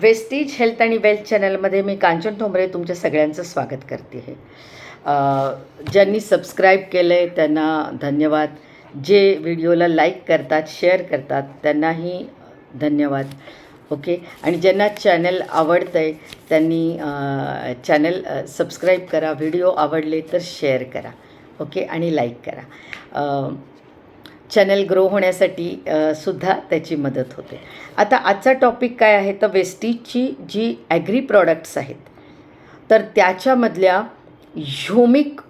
Vestige health आणि wealth चॅनलमध्ये मी कांचन ठोंबरे तुमच्या सगळ्यांचं स्वागत करते आहे. ज्यांनी सबस्क्राईब केलं आहे त्यांना धन्यवाद. जे व्हिडिओला लाईक करतात शेअर करतात त्यांनाही धन्यवाद. ओके? आणि ज्यांना चॅनल आवडतं आहे त्यांनी चॅनल सबस्क्राईब करा. व्हिडिओ आवडले तर शेअर करा. ओके? आणि लाईक करा. चॅनल ग्रो होण्यासाठी सुद्धा त्याची मदत होते. आता आजचा टॉपिक काय आहे? तर वेस्टीजची जी ॲग्री प्रॉडक्ट्स आहेत तर त्याच्यामधल्या ह्युमिक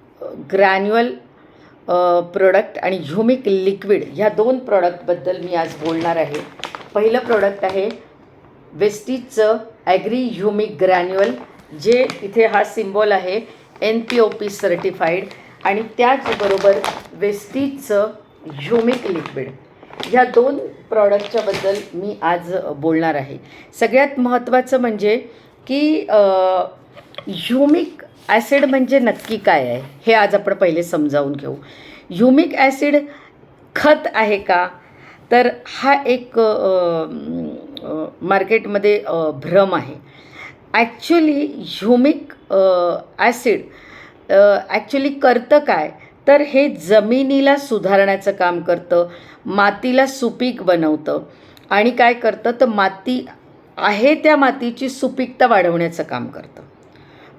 ग्रॅन्युअल प्रोडक्ट आणि ह्युमिक लिक्विड ह्या दोन प्रॉडक्टबद्दल मी आज बोलणार आहे. पहिलं प्रॉडक्ट आहे वेस्टीजचं ॲग्री ह्युमिक ग्रॅन्युअल जे इथे हा सिम्बॉल आहे N P O P certified आणि त्याचबरोबर वेस्टीजचं ह्युमिक लिक्विड. ह्या दोन प्रॉडक्टच्याबद्दल मी आज बोलणार आहे. सगळ्यात महत्त्वाचं म्हणजे की ह्युमिक ॲसिड म्हणजे नक्की काय आहे हे आज आपण पहिले समजावून घेऊ. ह्युमिक ॲसिड खत आहे का? तर हा एक मार्केटमध्ये भ्रम आहे. ॲक्च्युली ह्युमिक ॲसिड ॲक्च्युली करतं काय? तर हे जमिनीला सुधारण्याचं काम करतं मातीला सुपीक बनवतं. आणि काय करतं? तर माती आहे त्या मातीची सुपीकता वाढवण्याचं काम करतं.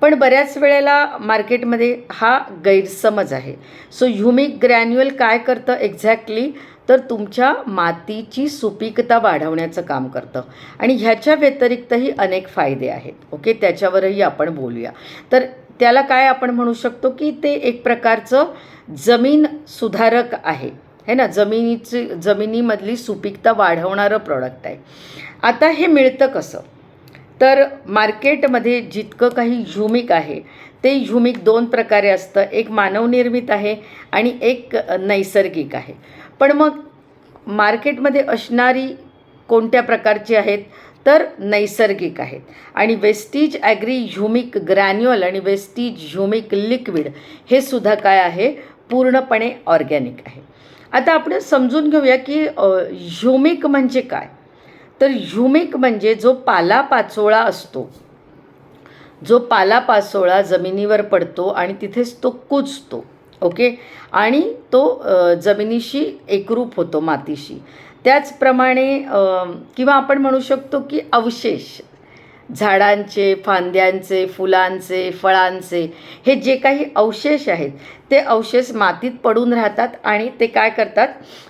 पण बऱ्याच वेळेला मार्केटमध्ये हा गैरसमज आहे. सो ह्युमिक ग्रॅन्युअल काय करतं? एक्झॅक्टली तर तुमच्या मातीची सुपीकता वाढवण्याचं काम करतं. आणि ह्याच्या व्यतिरिक्तही अनेक फायदे आहेत. ओके त्याच्यावरही आपण बोलूया. तर त्याला काय आपण म्हणू शकतो की ते एक प्रकारचं जमीन सुधारक आहे. है ना जमिनीची जमिनीमधली सुपीकता वाढवणारं प्रॉडक्ट आहे. आता हे मिळतं कसं? तर मार्केटमध्ये जितकं काही झुमिक आहे ते झुमिक दोन प्रकारे असतं. एक मानवनिर्मित आहे आणि एक नैसर्गिक आहे. पण मग मार्केटमध्ये असणारी कोणत्या प्रकारची आहेत? तर नैसर्गिक आहेत. आणि वेस्टीज ॲग्री ह्युमिक ग्रॅन्युअल आणि वेस्टीज ह्युमिक लिक्विड हे सुद्धा काय आहे? पूर्णपणे ऑर्गॅनिक आहे. आता आपण समजून घेऊया की ह्युमिक म्हणजे काय? तर ह्युमिक म्हणजे जो पालापाचोळा असतो. जो पालापाचोळा जमिनीवर पडतो आणि तिथेच तो कुजतो. ओके? आणि तो जमिनीशी एकरूप होतो मातीशी. त्याचप्रमाणे किंवा आपण म्हणू शकतो की अवशेष झाडांचे फांद्यांचे फुलांचे फळांचे हे जे काही अवशेष आहेत ते अवशेष मातीत पडून राहतात आणि ते काय करतात?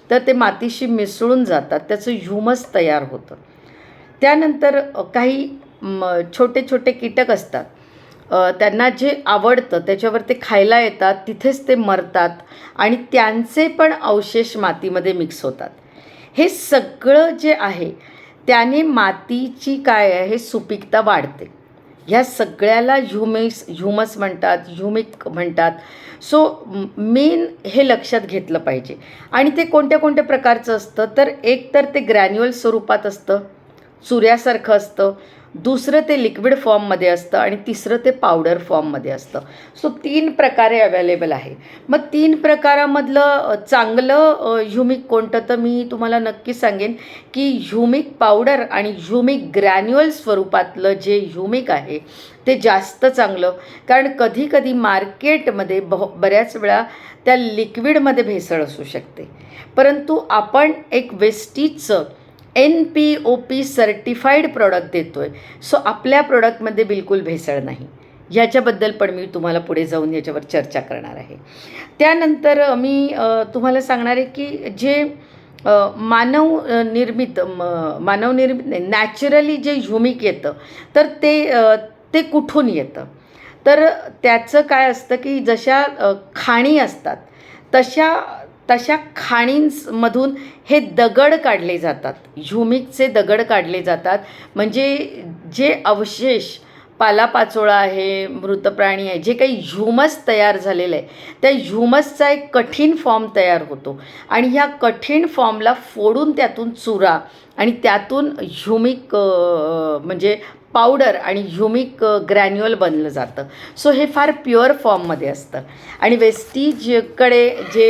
तर ते मातीशी मिसळून जातात त्याचं ह्युमस तयार होतं. त्यानंतर काही म, छोटे छोटे कीटक असतात. त्यांना जे आवडतं त्याच्यावर ते खायला येतात तिथेच ते मरतात आणि त्यांचे पण अवशेष मातीमध्ये मिक्स होतात. हे सगळं जे आहे त्याने मातीची काय आहे सुपीकता वाढते. ह्या सगळ्याला ह्युमिस ह्युमस म्हणतात ह्युमिक म्हणतात. सो मेन हे लक्षात घेतलं पाहिजे. आणि ते कोणत्या कोणत्या प्रकारचं असतं? तर एक तर ते ग्रॅन्युअल स्वरूपात असतं चुऱ्यासारखं असतं. दुसरं ते लिक्विड फॉर्ममध्ये असतं आणि तिसरं ते पावडर फॉर्ममध्ये असतं. सो तीन प्रकारे अवेलेबल आहे. मग तीन प्रकारामधलं चांगलं ह्युमिक कोणतं? तर मी तुम्हाला नक्की सांगेन की ह्युमिक पावडर आणि ह्युमिक ग्रॅन्युअल स्वरूपातलं जे ह्युमिक आहे ते जास्त चांगलं. कारण कधीकधी मार्केटमध्ये ब बऱ्याच वेळा त्या लिक्विडमध्ये भेसळ असू शकते. परंतु आपण एक वेस्टीजचं N P O P certified product देतो आहे सो आपल्या प्रॉडक्टमध्ये बिलकुल भेसळ नाही. ह्याच्याबद्दल पण मी तुम्हाला पुढे जाऊन याच्यावर चर्चा करणार आहे. त्यानंतर मी तुम्हाला सांगणार आहे की जे मानव निर्मित म मानवनिर्मित नाही नॅचरली जे ह्युमिक येतं तर ते ते कुठून येतं? तर त्याचं काय असतं की जशा खाणी असतात तशा तशा खाणींमधून हे दगड काढले जातात. ह्युमिकचे दगड काढले जातात. म्हणजे जे अवशेष पालापाचोळा आहे मृत प्राणी आहे जे काही ह्युमस तयार झालेलं आहे त्या ह्युमसचा एक कठीण फॉर्म तयार होतो. आणि ह्या कठीण फॉर्मला फोडून त्यातून चुरा आणि त्यातून ह्युमिक म्हणजे पावडर आणि ह्युमिक ग्रॅन्युअल बनलं जातं. सो हे फार प्युअर फॉर्ममध्ये असतं. आणि वेस्टीजकडे जे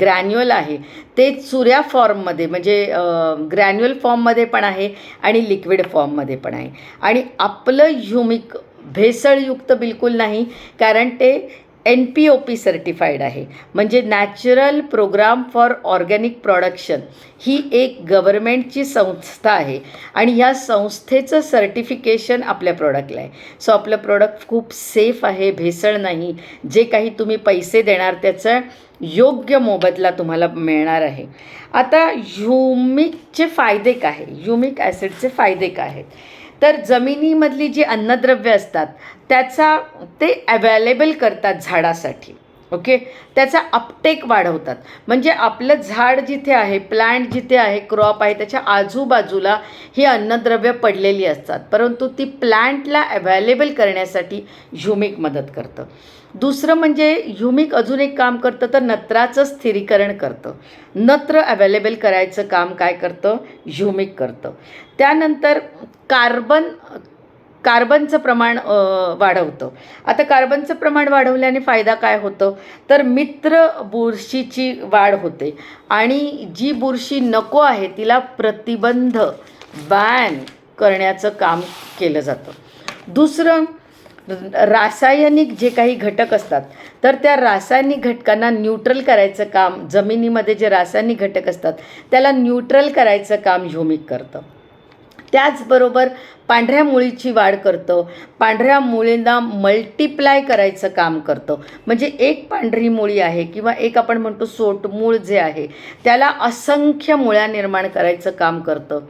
ग्रॅन्युअल आहे ते चुऱ्या फॉर्ममध्ये म्हणजे ग्रॅन्युअल फॉर्ममध्ये पण आहे आणि लिक्विड फॉर्ममध्ये पण आहे. आणि आपलं ह्युमिक भेसळयुक्त बिलकुल नाही कारण ते N P O P certified आहे. म्हणजे natural program for organic production ही एक गव्हर्मेंटची संस्था आहे. आणि ह्या संस्थेचं सर्टिफिकेशन आपल्या प्रोडक्टला आहे. सो आपलं प्रोडक्ट खूप सेफ आहे भेसळ नाही. जे काही तुम्ही पैसे देणार त्याचं योग्य मोबदला तुम्हाला मिळणार आहे. आता ह्युमिकचे फायदे काय? आहे ह्युमिक ॲसिडचे फायदे काय आहेत? तर जमिनीमधली जी अन्नद्रव्य असतात त्याचा ते अवेलेबल करतात झाडासाठी. ओके? त्याचा अपटेक वाढवतात. म्हणजे आपलं झाड जिथे आहे प्लांट जिथे आहे क्रॉप आहे त्याच्या आजूबाजूला ही अन्नद्रव्य पडलेली असतात. परंतु ती प्लांटला अवेलेबल करण्यासाठी ह्युमिक मदत करतं. दुसरं म्हणजे ह्युमिक अजून एक काम करतं तर नत्राचं स्थिरीकरण करतं. नत्र अवेलेबल करायचं काम काय करतं? ह्युमिक करतं. त्यानंतर कार्बन कार्बनचं प्रमाण वाढवतं. आता कार्बनचं प्रमाण वाढवल्याने फायदा काय होतं? तर मित्र बुरशीची वाढ होते. आणि जी बुरशी नको आहे तिला प्रतिबंध बॅन करण्याचं काम केलं जातं. दुसरं रासायनिक जे काही घटक असतात तर त्या रासायनिक घटकांना न्यूट्रल करायचं काम जमिनीमध्ये जे रासायनिक घटक असतात त्याला न्यूट्रल करायचं काम ह्युमिक करतं. त्याचबरोबर पांढऱ्या मुळीची वाढ करतं. पांढऱ्या मुळींना मल्टिप्लाय करायचं काम करतं. म्हणजे एक पांढरी मुळी आहे किंवा एक आपण म्हणतो सोटमूळ जे आहे त्याला असंख्य मुळ्या निर्माण करायचं काम करतं.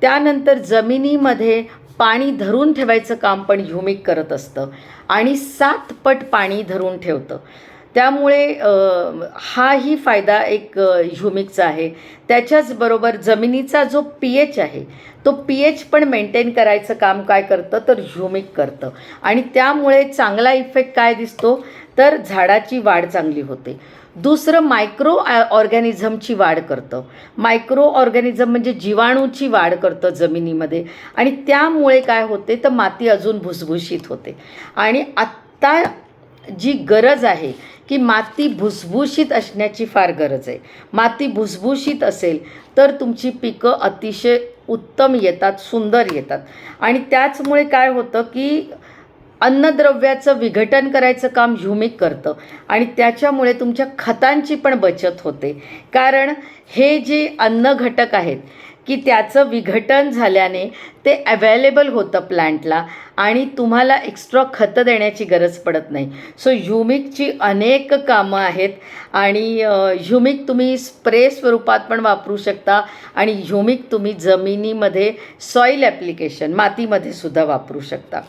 त्यानंतर जमिनीमध्ये पाणी धरून ठेवायचं काम पण ह्युमिक करत असतं. आणि सात पट पाणी धरून ठेवतं. त्यामुळे हाही फायदा एक ह्युमिकचा आहे. त्याच्याचबरोबर जमिनीचा जो पी एच आहे तो पी एच पण मेंटेन करायचं काम काय करतं? तर ह्युमिक करतं. आणि त्यामुळे चांगला इफेक्ट काय दिसतो? तर झाडाची वाढ चांगली होते. दुसरं मायक्रो ऑर्गॅनिझमची वाढ करतं. मायक्रो ऑर्गॅनिझम म्हणजे जीवाणूची वाढ करतं जमिनीमध्ये. आणि त्यामुळे काय होते? तर माती अजून भुसभुशीत होते. आणि आत्ता जी गरज आहे की माती भुसभुशीत असण्याची फार गरज आहे. माती भुसभुशीत असेल तर तुमची पिकं अतिशय उत्तम येतात सुंदर येतात. आणि त्याचमुळे काय होतं की अन्नद्रव्याचं विघटन करायचं काम ह्युमिक करतं आणि त्याच्यामुळे तुमच्या खतांची पण बचत होते. कारण हे जे अन्न घटक आहेत की त्याचं विघटन झाल्याने ते अवेलेबल होतं प्लांटला आणि तुम्हाला एक्स्ट्रा खतं देण्याची गरज पडत नाही. सो ह्युमिकची अनेक कामं आहेत आणि ह्युमिक तुम्ही स्प्रे स्वरूपात पण वापरू शकता आणि ह्युमिक तुम्ही जमिनीमध्ये सॉईल ॲप्लिकेशन मातीमध्ये सुद्धा वापरू शकता.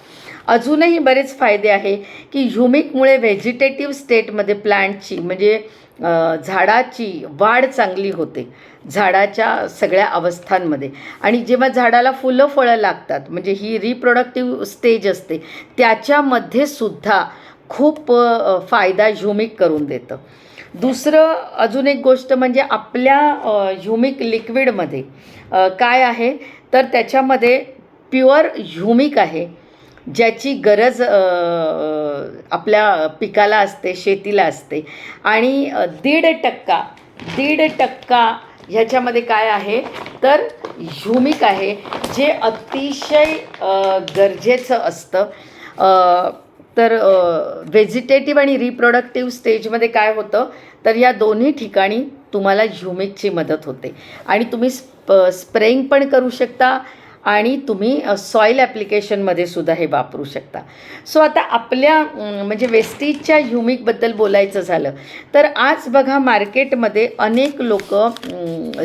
अजूनही बरेच फायदे आहे की ह्युमिकमुळे व्हेजिटेटिव्ह स्टेटमध्ये प्लांटची म्हणजे झाडाची वाढ चांगली होते. झाडाच्या सगळ्या अवस्थांमध्ये. आणि जेव्हा झाडाला फुलं फळं लागतात म्हणजे ही रिप्रोडक्टिव्ह स्टेज असते त्याच्यामध्ये सुद्धा खूप फायदा झुमिक करून देतं. दुसरं अजून एक गोष्ट म्हणजे आपल्या ह्युमिक लिक्विडमध्ये काय आहे? तर त्याच्यामध्ये प्युअर ह्युमिक आहे. ज्याची गरज आपल्या पिकाला असते शेतीला असते. आणि दीड टक्का दीड टक्का ह्याच्यामध्ये काय आहे? तर ह्युमिक आहे जे अतिशय गरजेचं असतं. तर व्हेजिटेटिव्ह आणि रिप्रोडक्टिव्ह स्टेजमध्ये काय होतं? तर या दोन्ही ठिकाणी तुम्हाला ह्युमिकची मदत होते. आणि तुम्ही स्प स्प्रेइंग पण करू शकता. आणि तुम्ही सॉईल ॲप्लिकेशनमध्ये सुद्धा हे वापरू शकता. सो आता आपल्या म्हणजे वेस्टीजच्या ह्युमिकबद्दल बोलायचं झालं तर आज बघा मार्केटमध्ये अनेक लोक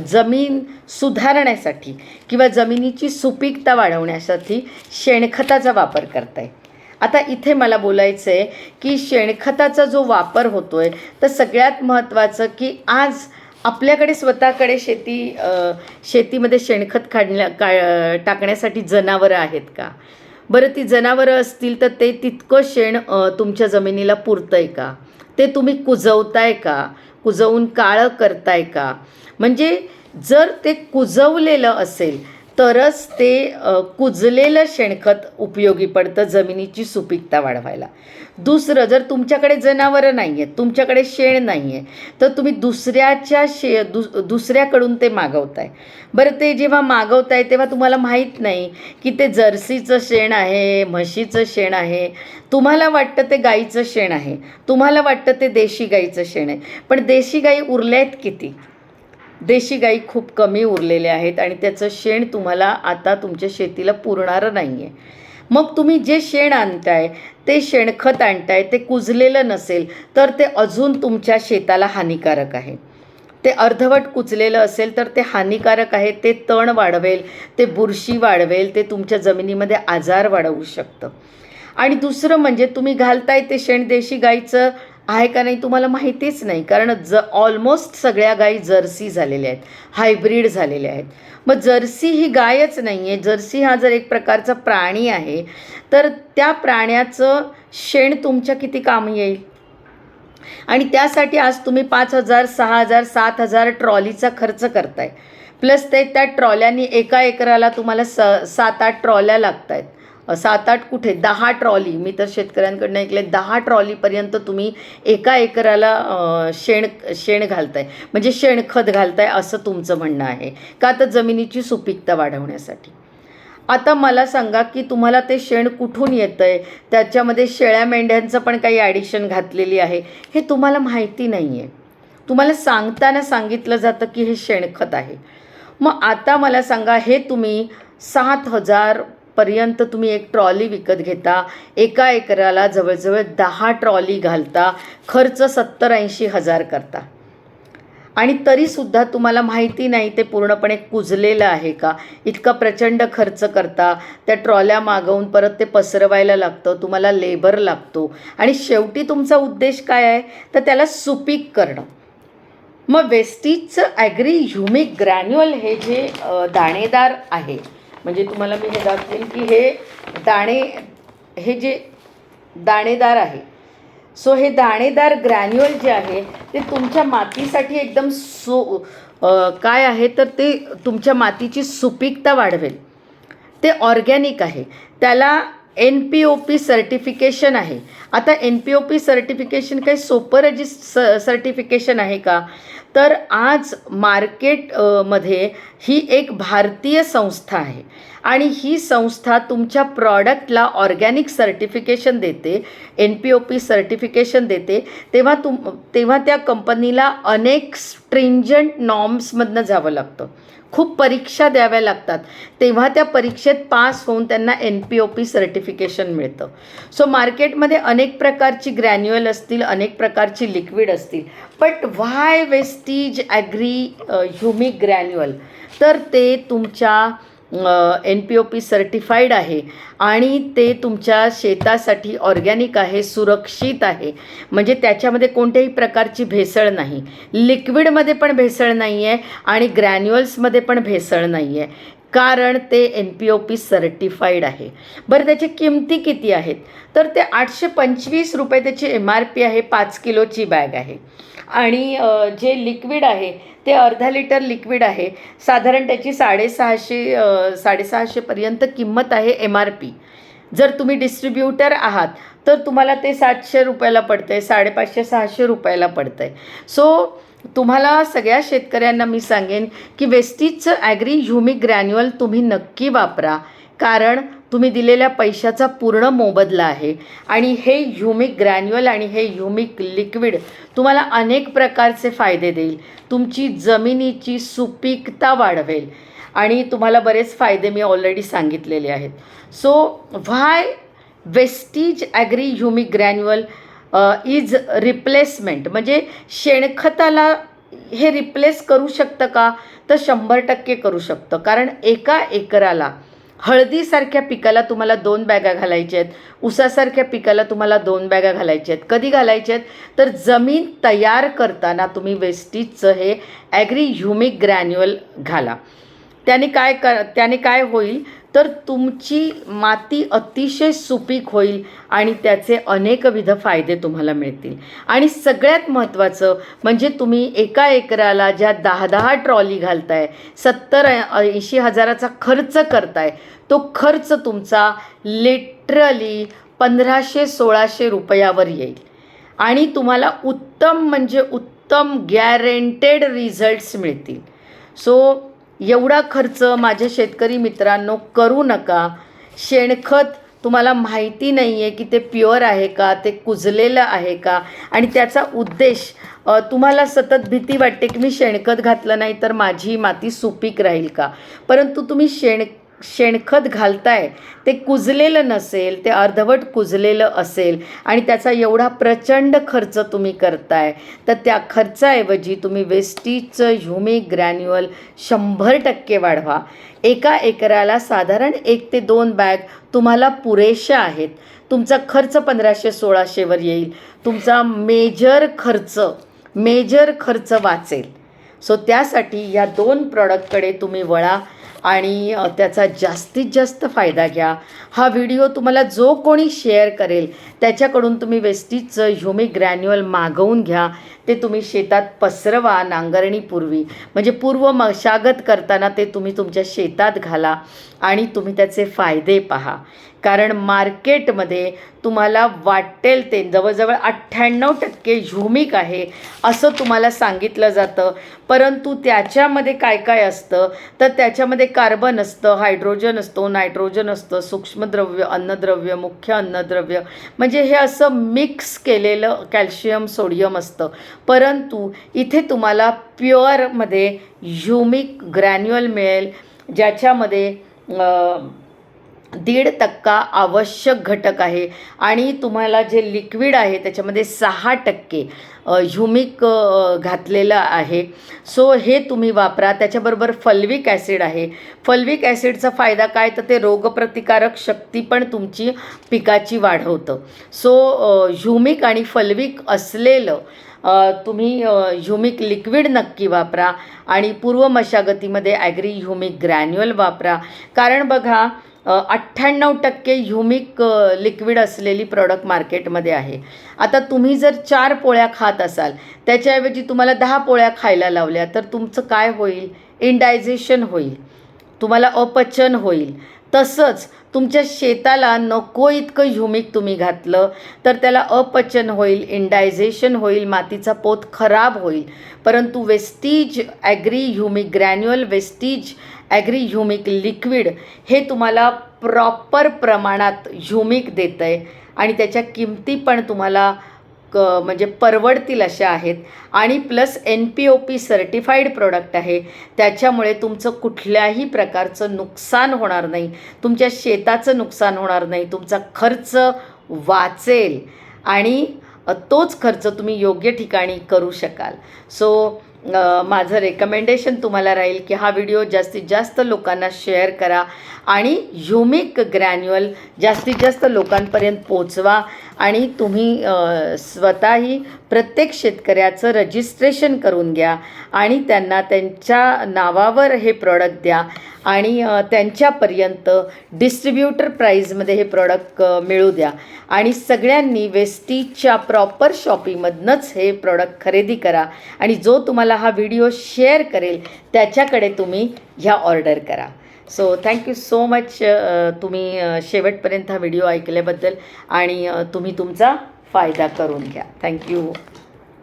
जमीन सुधारण्यासाठी किंवा जमिनीची सुपीकता वाढवण्यासाठी शेणखताचा वापर करत आहे आता इथे मला बोलायचं आहे की शेणखताचा जो वापर होतो आहे तर सगळ्यात महत्त्वाचं की आज आपल्याकडे स्वतःकडे शेती शेतीमध्ये शेणखत काढण्या का टाकण्यासाठी जनावरं आहेत का? बरं ती जनावरं असतील तर ते तितकं शेण तुमच्या जमिनीला पुरतं आहे का? ते तुम्ही कुजवताय का? कुजवून काळं करताय का? म्हणजे जर ते कुजवलेलं असेल तरच ते कुजलेलं शेणखत उपयोगी पडतं जमिनीची सुपीकता वाढवायला. दुसरं जर तुमच्याकडे जनावरं नाही आहेत तुमच्याकडे शेण नाही आहे तर तुम्ही दुसऱ्याच्या शे दु दुसऱ्याकडून ते मागवताय. बरं ते जेव्हा मागवताय तेव्हा तुम्हाला माहीत नाही की ते जर्सीचं शेण आहे म्हशीचं शेण आहे. तुम्हाला वाटतं ते गाईचं शेण आहे. तुम्हाला वाटतं ते देशी गाईचं शेण आहे. पण देशी गाई उरल्या आहेत किती? देशी गाई खूप कमी उरलेल्या आहेत आणि त्याचं शेण तुम्हाला आता तुमच्या शेतीला पुरणारं नाही आहे मग तुम्ही जे शेण आणताय ते शेणखत आणताय ते कुजलेलं नसेल तर ते अजून तुमच्या शेताला हानिकारक आहे. ते अर्धवट कुचलेलं असेल तर ते हानिकारक आहे ते तण वाढवेल ते बुरशी वाढवेल ते तुमच्या जमिनीमध्ये आजार वाढवू शकतं. आणि दुसरं म्हणजे तुम्ही घालताय ते शेण देशी गाईचं आहे का नाही तुम्हाला माहितीच नाही. कारण ज ऑलमोस्ट सगळ्या गायी जर्सी झालेल्या आहेत. हायब्रीड झालेल्या आहेत. मग जर्सी ही गायच नाही आहे जर्सी हा जर एक प्रकारचा प्राणी आहे तर त्या प्राण्याचं शेण तुमच्या किती काम येईल? आणि त्यासाठी आज तुम्ही पाच हजार सहा हजार सात हजार ट्रॉलीचा खर्च करताय. प्लस ते त्या ट्रॉल्यानी एका एकराला तुम्हाला स सात आठ ट्रॉल्या लागत आहेत सात आठ कुठे? दहा ट्रॉली. मी तर शेतकऱ्यांकडनं ऐकले दहा ट्रॉलीपर्यंत तुम्ही एका एकराला शेण शेण घालताय. म्हणजे शेणखत घालताय असं तुमचं म्हणणं आहे. का तर जमिनीची सुपीकता वाढवण्यासाठी? आता मला सांगा की तुम्हाला ते शेण कुठून येतं आहे त्याच्यामध्ये शेळ्या मेंढ्यांचं पण काही ॲडिशन घातलेली आहे. हे तुम्हाला माहिती नाही आहे तुम्हाला सांगताना सांगितलं जातं की हे शेणखत आहे. मग आता मला सांगा हे तुम्ही सात हजार पर्यंत तुम्ही एक ट्रॉली विकत घेता एका एकराला जवळजवळ दहा ट्रॉली घालता खर्च सत्तर ऐंशी हजार करता. आणि तरीसुद्धा तुम्हाला माहिती नाही ते पूर्णपणे कुजलेलं आहे का? इतका प्रचंड खर्च करता त्या ट्रॉल्या मागवून परत ते पसरवायला लागतं तुम्हाला लेबर लागतो. आणि शेवटी तुमचा उद्देश काय आहे? तर त्याला सुपीक करणं. मग वेस्टीजचं ॲग्री ह्युमिक ग्रॅन्युअल हे जे दाणेदार आहे म्हणजे तुम्हाला मी हे दाखवेन की हे दाणे हे जे दाणेदार आहे सो हे दाणेदार ग्रॅन्युअल जे आहे ते तुमच्या मातीसाठी एकदम सो काय आहे तर ते तुमच्या मातीची सुपीकता वाढवेल. ते ऑर्गॅनिक आहे. त्याला N P O P certification आहे. आता N P O P certification काही सोपं रजिस्ट स सर्टिफिकेशन आहे का? तर आज मार्केटमध्ये ही एक भारतीय संस्था आहे. आणि ही संस्था तुमच्या प्रॉडक्टला ऑर्गॅनिक सर्टिफिकेशन देते N P O P certification देते. तेव्हा तुम तेव्हा त्या कंपनीला अनेक स्ट्रिंजंट नॉर्म्समधनं जावं लागतं. खूप परीक्षा द्याव्या लागतात. तेव्हा त्या परीक्षेत पास होऊन त्यांना N P O P certification मिळतं. सो मार्केटमध्ये अनेक प्रकारची ग्रॅन्युअल असतील अनेक प्रकारची लिक्विड असतील. But why Vestige agri humic granule तर ते तुमच्या N P O P certified आहे आणि ते तुमच्या शेतासाठी ऑर्गॅनिक आहे सुरक्षित आहे. म्हणजे त्याच्यामध्ये कोणत्याही प्रकारची भेसळ नाही. लिक्विडमध्ये पण भेसळ नाही आहे आणि ग्रॅन्युअल्समध्ये पण भेसळ नाही आहे कारण ते N P O P certified आहे. बरं त्याची किमती किती आहेत? तर ते आठशे पंचवीस रुपये त्याची एम आर पी आहे पाच किलोची बॅग आहे. आणि जे लिक्विड आहे ते अर्धा लिटर लिक्विड आहे. साधारण त्याची साडेसहाशे साडेसहाशेपर्यंत किंमत आहे एम आर पी जर तुम्ही डिस्ट्रीब्युटर आहात तर तुम्हाला ते सातशे रुपयाला पडतं आहे साडेपाचशे सहाशे रुपयाला पडतं आहे सो तुम्हाला सगळ्या शेतकऱ्यांना मी सांगेन की वेस्टीजचं ॲग्री ह्युमिक ग्रॅन्युअल तुम्ही नक्की वापरा. कारण तुम्ही दिलेल्या पैशाचा पूर्ण मोबदला आहे. आणि हे ह्युमिक ग्रॅन्युअल आणि हे ह्युमिक लिक्विड तुम्हाला अनेक प्रकारचे फायदे देईल. तुमची जमिनीची सुपीकता वाढवेल. आणि तुम्हाला बरेच फायदे मी ऑलरेडी सांगितलेले आहेत. So why Vestige agri humic granule is replacement म्हणजे शेणखताला हे रिप्लेस करू शकतं का? तर शंभर टक्के करू शकतं. कारण एका एकराला हळदीसारख्या पिकाला तुम्हाला दोन बॅगा घालायच्या आहेत. ऊसासारख्या पिकाला तुम्हाला दोन बॅगा घालायच्या आहेत. कधी घालायच्या आहेत? तर जमीन तयार करताना तुम्ही वेस्टीजचं हे ॲग्री ह्युमिक ग्रॅन्युअल घाला. त्याने काय कर त्याने काय होईल? तर तुमची माती अतिशय सुपीक होईल आणि त्याचे अनेकविध फायदे तुम्हाला मिळतील. आणि सगळ्यात महत्त्वाचं म्हणजे तुम्ही एका एकराला ज्या दहा दहा ट्रॉली घालताय सत्तर ऐंशी हजाराचा खर्च करताय तो खर्च तुमचा लिटरली पंधराशे सोळाशे रुपयावर येईल. आणि तुम्हाला उत्तम म्हणजे उत्तम गॅरेंटेड रिझल्ट्स मिळतील. सो एवढा खर्च माझ्या शेतकरी मित्रांनो करू नका. शेणखत तुम्हाला माहिती नाही आहे की ते प्युअर आहे का ते कुजलेलं आहे का? आणि त्याचा उद्देश तुम्हाला सतत भीती वाटते की मी शेणखत घातलं नाही तर माझी माती सुपीक राहील का? परंतु तुम्ही शेण शेणखत घालताय ते कुजलेलं नसेल ते अर्धवट कुजलेलं असेल आणि त्याचा एवढा प्रचंड खर्च तुम्ही करताय तर त्या खर्चाऐवजी तुम्ही वेस्टीजचं ह्युमिक ग्रॅन्युअल शंभर टक्के वाढवा. एका एकराला साधारण एक ते दोन बॅग तुम्हाला पुरेशा आहेत. तुमचा खर्च पंधराशे सोळाशेवर येईल. तुमचा मेजर खर्च मेजर खर्च वाचेल. सो त्यासाठी या दोन प्रॉडक्टकडे तुम्ही वळा. आणि त्याचा जास्तीत जास्त फायदा घ्या. हा व्हिडिओ तुम्हाला जो कोणी शेअर करेल त्याच्याकडून तुम्ही वेस्टीजचं ह्युमिक ग्रॅन्युअल मागवून घ्या. ते तुम्ही शेतात पसरवा नांगरणीपूर्वी. म्हणजे पूर्व मशागत करताना ते तुम्ही तुमच्या शेतात घाला. आणि तुम्ही त्याचे फायदे पहा. कारण मार्केटमध्ये तुम्हाला वाटेल ते जवळजवळ अठ्ठ्याण्णव टक्के झुमिक आहे असं तुम्हाला सांगितलं जातं. परंतु त्याच्यामध्ये काय काय असतं? तर त्याच्यामध्ये कार्बन असतं हायड्रोजन असतो नायट्रोजन असतं सूक्ष्मद्रव्य अन्नद्रव्य मुख्य अन्नद्रव्य. म्हणजे हे असं मिक्स केलेलं कॅल्शियम सोडियम असतं. परंतु इथे तुम्हाला प्युअरमध्ये ह्युमिक ग्रॅन्युअल मिळेल ज्याच्यामध्ये दीड टक्का आवश्यक घटक आहे. आणि तुम्हाला जे लिक्विड आहे त्याच्यामध्ये सहा टक्के ह्युमिक घातलेलं आहे. सो हे तुम्ही वापरा. त्याच्याबरोबर फल्विक ॲसिड आहे. फल्विक ॲसिडचा फायदा काय? तर ते रोगप्रतिकारक शक्ती पण तुमची पिकाची वाढवतं. सो ह्युमिक आणि फल्विक असलेलं तुम्ही ह्युमिक लिक्विड नक्की वापरा आणि पूर्व मशागतीमध्ये ॲग्री ह्युमिक ग्रॅन्युअल वापरा. कारण बघा अठ्ठ्याण्णव टक्के ह्युमिक लिक्विड असलेली प्रॉडक्ट मार्केटमध्ये आहे. आता तुम्ही जर चार पोळ्या खात असाल त्याच्याऐवजी तुम्हाला दहा पोळ्या खायला लावल्या तर तुमचं काय होईल? इंडायजेशन होईल. तुम्हाला अपचन होईल. तसंच तुमच्या शेताला नको इतकं ह्युमिक तुम्ही घातलं तर त्याला अपचन होईल इंडायझेशन होईल मातीचा पोत खराब होईल. परंतु Vestige agri humic granule Vestige agri humic liquid हे तुम्हाला प्रॉपर प्रमाणात ह्युमिक देतं आहे आणि त्याच्या किमती पण तुम्हाला क म्हणजे परवडतील अशा आहेत. आणि plus N P O P certified product आहे. त्याच्यामुळे तुमचं कुठल्याही प्रकारचं नुकसान होणार नाही. तुमच्या शेताचं नुकसान होणार नाही. तुमचा खर्च वाचेल. आणि तोच खर्च तुम्ही योग्य ठिकाणी करू शकाल. सो माझं रेकमेंडेशन तुम्हाला राहील की हा व्हिडिओ जास्तीत जास्त लोकांना शेअर करा. आणि ह्युमिक ग्रॅन्युअल जास्तीत जास्त लोकांपर्यंत पोचवा आणि तुम्ही स्वतःही प्रत्येक शेतकऱ्याचं रजिस्ट्रेशन करून घ्या आणि त्यांना त्यांच्या नावावर हे प्रॉडक्ट द्या आणि त्यांच्यापर्यंत डिस्ट्रीब्युटर प्राईजमध्ये हे प्रॉडक्ट मिळू द्या. आणि सगळ्यांनी वेस्टीजच्या प्रॉपर शॉपिंगमधनंच हे प्रॉडक्ट खरेदी करा आणि जो तुम्हाला हा व्हिडिओ शेअर करेल त्याच्याकडे तुम्ही ह्या ऑर्डर करा. So thank you so much तुम्ही uh, शेवटपर्यंत हा व्हिडिओ ऐकल्याबद्दल आणि uh, तुम्ही तुमचा फायदा करून घ्या. थँक्यू